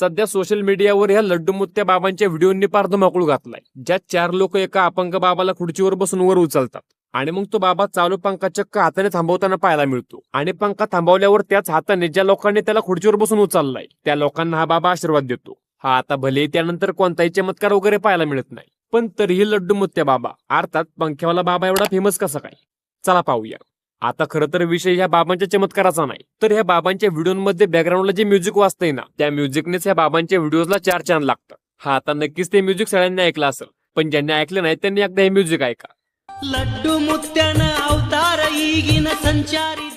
सध्या सोशल मीडियावर ह्या लड्डू मुत्या बाबांच्या व्हिडिओनी पार धुमाकूळ घातलाय. ज्यात चार लोक एका अपंग बाबाला खुर्चीवर बसून वर उचलतात. आणि मग तो बाबा चालू पंखा चक्क हाताने थांबवताना पाहायला मिळतो. आणि पंखा थांबवल्यावर त्याच हाताने ज्या लोकांनी त्याला खुर्चीवर बसून उचललाय त्या लोकांना हा बाबा आशीर्वाद देतो. हा आता भले त्यानंतर कोणताही चमत्कार वगैरे पाहायला मिळत नाही. पण तरीही लड्डू मुत्या बाबा अर्थात पंख्यावाला बाबा एवढा फेमस कसा काय? चला पाहूया. आता खरं तर विषय ह्या बाबांच्या चमत्काराचा नाही. तर ह्या बाबांच्या व्हिडिओमध्ये बॅकग्राऊंडला जे म्युझिक वाचतंय ना त्या म्युझिकनेच ह्या बाबांच्या व्हिडिओला चार चांद लागतं हा आता नक्कीच ते म्युझिक सगळ्यांनी ऐकलं असेल पण ज्यांनी ऐकलं नाही त्यांनी एकदा हे म्युझिक ऐका. लड्डू मुत्यान अवतार संचारी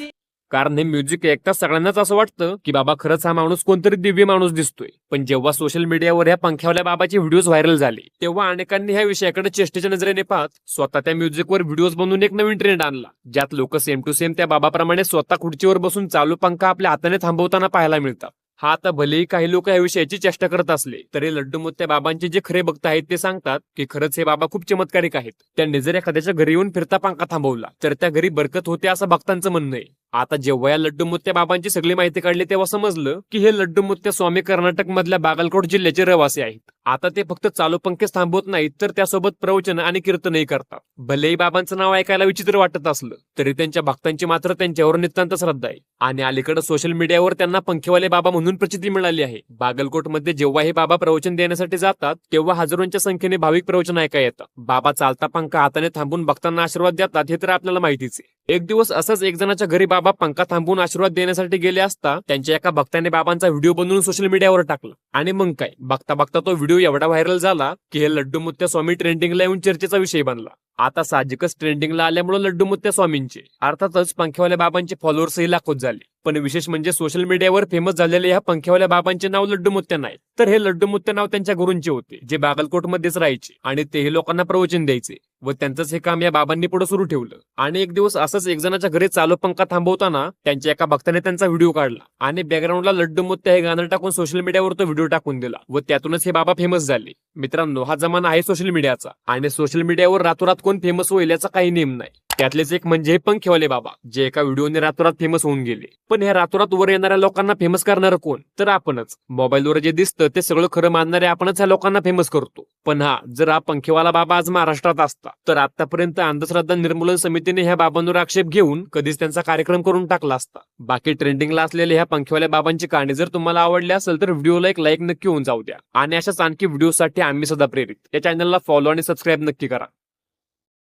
कारण हे म्युझिक ऐकता सगळ्यांनाच असं वाटतं की बाबा खरंच हा माणूस कोणतरी दिव्य माणूस दिसतोय. पण जेव्हा सोशल मीडियावर ह्या पंख्यावल्या बाबाचे व्हिडिओज व्हायरल झाले तेव्हा अनेकांनी ह्या विषयाकडे चेष्टेच्या नजरेने पाहत स्वतः त्या म्युझिकवर व्हिडिओज बनवून एक नवीन ट्रेंड आणला ज्यात लोक सेम टू सेम त्या बाबाप्रमाणे स्वतः खुर्चीवर बसून चालू पंखा आपल्या हाताने थांबवताना पाहायला मिळतात. हा आता भलेही काही लोक या विषयाची चेष्टा करत असले तरी लड्डू मोत्या बाबांचे जे खरे भक्त आहेत ते सांगतात की खरंच हे बाबा खूप चमत्कारिक आहेत. त्यांनी जर एखाद्याच्या घरी येऊन फिरता पंखा थांबवला तर त्या घरी बरकत होते असं भक्तांचं म्हणणं आहे. आता जेव्हा या लड्डू मुत्या बाबांची सगळी माहिती काढली तेव्हा समजलं की हे लड्डू मुत्या स्वामी कर्नाटक मधल्या बागलकोट जिल्ह्याचे रहिवासी आहेत. आता ते फक्त चालू पंखेच थांबवत नाहीत तर त्यासोबत प्रवचन आणि कीर्तनही करतात. भलेही बाबांचं नाव ऐकायला विचित्र वाटत असलं तरी त्यांच्या भक्तांची मात्र त्यांच्यावर नितांत श्रद्धा आहे. आणि अलीकडे सोशल मीडियावर त्यांना पंखेवाले बाबा म्हणून प्रचिती मिळाली आहे. बागलकोटमध्ये जेव्हा हे बाबा प्रवचन देण्यासाठी जातात तेव्हा हजारोंच्या संख्येने भाविक प्रवचन ऐका येतात. बाबा चालता पंखा हाताने थांबून भक्तांना आशीर्वाद देतात हे तर आपल्याला माहितीच आहे. एक दिवस असंच एक जणाच्या घरी बाबा पंखा थांबून आशीर्वाद देण्यासाठी गेले असता त्यांच्या एका भक्ताने बाबांचा व्हिडिओ बनवून सोशल मीडियावर टाकला. आणि मग काय? बघता बघता तो व्हिडिओ एवढा व्हायरल झाला की हे लड्डू मुत्या स्वामी ट्रेंडिंगला येऊन चर्चेचा विषय बनला. आता साहजिकच ट्रेंडिंगला आल्यामुळे लड्डू मुत्या स्वामींचे. अर्थातच पंख्यावाल्या बाबांचे फॉलोअर्सही लाखोत झाले. पण विशेष म्हणजे सोशल मीडियावर फेमस झालेले ह्या पंख्यावाल्या बाबांचे नाव लड्डू मुत्या नाही तर हे लड्डू मुत्या नाव त्यांच्या गुरूंचे होते जे बागलकोटमध्येच राहायचे आणि तेही लोकांना प्रवचन द्यायचे. व त्यांचंच हे काम या बाबांनी पुढे सुरू ठेवलं. आणि एक दिवस असंच एक जणाच्या घरी चालू पंखा थांबवताना त्यांच्या एका भक्ताने त्यांचा व्हिडिओ काढला. आणि बॅकग्राऊंडला लड्डू मोत्या हे गाणं टाकून सोशल मीडियावर तो व्हिडिओ टाकून दिला व त्यातूनच हे बाबा फेमस झाले. मित्रांनो हा जमाना आहे सोशल मीडियाचा आणि सोशल मीडियावर रातोरात कोण फेमस होईल याचा काही नेम नाही. त्यातलेच एक म्हणजे पंखेवाले बाबा जे एका व्हिडिओने रातोरात फेमस होऊन गेले. पण ह्या रातोरात वर येणाऱ्या लोकांना फेमस करणार कोण? तर आपणच. मोबाईलवर जे दिसतं ते सगळं खरं मानणारे आपणच ह्या लोकांना फेमस करतो. पण हा जर हा पंखेवाला बाबा आज महाराष्ट्रात असता तर आतापर्यंत अंधश्रद्धा निर्मूलन समितीने ह्या बाबांवर आक्षेप घेऊन कधीच त्यांचा कार्यक्रम करून टाकला असता. बाकी ट्रेंडिंगला असलेल्या ह्या पंखेवाल्या बाबांची कहाणी जर तुम्हाला आवडली असेल तर व्हिडिओला एक लाईक नक्की होऊन जाऊ द्या. आणि अशाच आणखी व्हिडिओसाठी आम्ही सदा प्रेरित. या चॅनलला फॉलो आणि सबस्क्राईब नक्की करा.